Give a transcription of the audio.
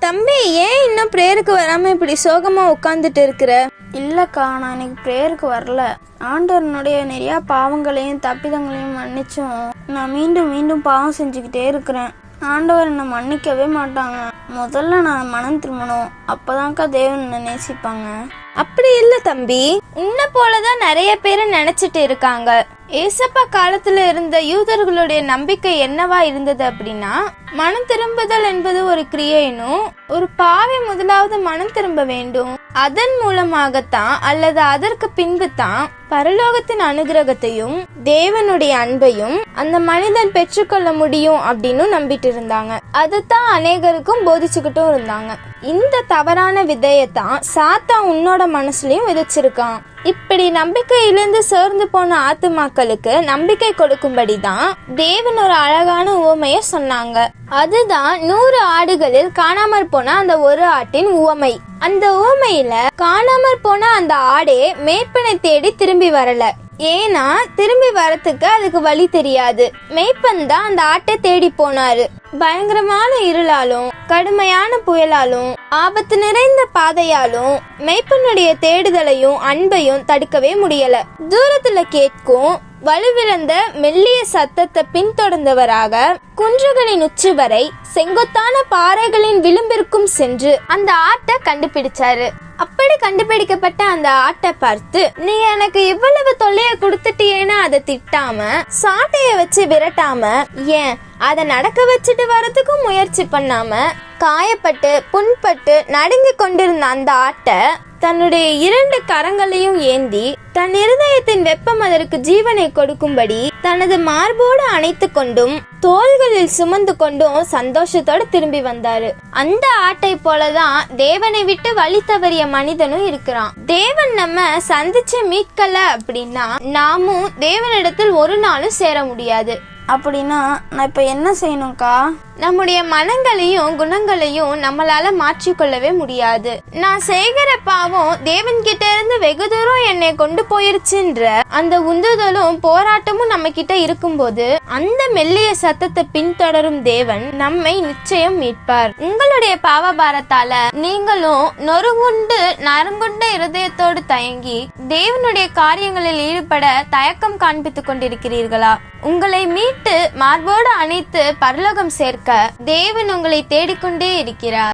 தம்பி ஏன் இன்னும் ப்ரேயருக்கு வராம இப்படி சோகமா உட்காந்துட்டு இருக்கிற? இல்லைக்கா நான் இன்னைக்கு ப்ரேயருக்கு வரல. ஆண்டவனுடைய நிறையா பாவங்களையும் தப்பிதங்களையும் மன்னிச்சும் நான் மீண்டும் மீண்டும் பாவம் செஞ்சுக்கிட்டே இருக்கிறேன். ஆண்டவர் என்னை மன்னிக்கவே மாட்டாங்க. முதல்ல நான் மனம் திரும்பணும். அப்போதான்க்கா தேவன் என்னை நேசிப்பாங்க. அப்படி இல்ல தம்பி. உன்னை போலதான் நிறைய பேர் நினைச்சிட்டு இருக்காங்க. ஏசப்பா காலத்துல இருந்த யூதர்களுடைய நம்பிக்கை என்னவா இருந்தது அப்படின்னா மனம் திரும்புதல் என்பது ஒரு கிரியைனும் ஒரு பாவி முதலாவது மனம் திரும்ப வேண்டும். அதன் மூலமாகத்தான் அல்லது அதற்கு பின்பு தான் பரலோகத்தின் அனுகிரகத்தையும் தேவனுடைய அன்பையும் அந்த மனிதன் பெற்றுக்கொள்ள முடியும் அப்படின்னு நம்பிட்டு இருந்தாங்க அதுதான் அநேகருக்கும் போதிச்சுக்கிட்டும் இருந்தாங்க. இந்த தவறான விதையத்தான் சாத்தா உன்னோட மனசுலயும் விதைச்சிருக்கான். இப்படி நம்பிக்கையிலிருந்து சேர்ந்து போன ஆத்துமாக்களுக்கு நம்பிக்கை கொடுக்கும்படி தான் தேவன் ஒரு அழகான உவமைய சொன்னாங்க. அதுதான் நூறு ஆடுகளில் காணாமற் போன அந்த ஒரு ஆட்டின் உவமை. அந்த உவமையில காணாமற் போன அந்த ஆடே மேய்ப்பனை தேடி திரும்பி வரல. ஏன்னா திரும்பி வரத்துக்கு அதுக்கு வழி தெரியாது. மேய்ப்பன் தான் அந்த ஆட்டை தேடி போனாரு. பயங்கரமான இருளாலும் கடுமையான புயலாலும் ஆபத்து நிறைந்த பாதையாலும் மேய்ப்பனுடைய தேடுதலையும் அன்பையும் தடுக்கவே முடியல. தூரத்துல கேட்கும் வலுவிழந்த மெல்லிய சத்தத்தை பின்தொடர்ந்தவராக குன்றுகளின் உச்சி வரை செங்குத்தான பாறைகளின் விளிம்பிற்கும் சென்று அந்த ஆட்டை கண்டுபிடிச்சாரு. அப்படி கண்டுபிடிக்கப்பட்ட அந்த ஆட்டை பார்த்து நீ எனக்கு இவ்வளவு தொல்லைய கொடுத்துட்டியேன்னு அதை திட்டாம சாட்டைய வச்சு விரட்டாம ஏன் அதை நடக்க வச்சுட்டு வரதுக்கும் முயற்சி பண்ணாம காயப்பட்டு புண்பட்டு நடுங்கி கொண்டிருந்த அந்த ஆட்டை தன்னுடைய இரண்டு கரங்களையும் ஏந்தி தன் இருதயத்தின் வெப்பம் அதற்கு ஜீவனை கொடுக்கும்படி தனது மார்போடு அணைத்து கொண்டும் தோள்களில் சுமந்து கொண்டும் சந்தோஷத்தோட திரும்பி வந்தாரு. அந்த ஆட்டை போலதான் தேவனை விட்டு வழி தவறிய மனிதனும் இருக்கிறான். தேவன் நம்ம சந்திச்சு மீட்கல அப்படின்னா நாமும் தேவனிடத்தில் ஒரு நாளும் சேர முடியாது. அப்படின்னா நான் இப்போ என்ன செய்யணும்க்கா? நம்முடைய மனங்களையும் குணங்களையும் நம்மளால மாற்றிக்கொள்ளவே முடியாது. நான் செய்கிற பாவம் தேவன் கிட்ட இருந்து வெகு தூரம் என்னை கொண்டு போயிருச்சுன்ற அந்த உந்துதலும் போராட்டமும் நம்ம கிட்ட இருக்கும்போது அந்த மெல்லிய சத்தத்தை பின்தொடரும் தேவன் நம்மை நிச்சயம் மீட்பார். உங்களுடைய பாவபாரத்தால நீங்களும் நொறுங்குண்டு நரம்புண்ட இருதயத்தோடு தயங்கி தேவனுடைய காரியங்களில் ஈடுபட தயக்கம் காண்பித்துக் கொண்டிருக்கிறீர்களா? உங்களை மீட்டு மார்போடு அணைத்து பரலோகம் சேர்க்க தேவன் உங்களை தேடிக்கொண்டே இருக்கிறார்.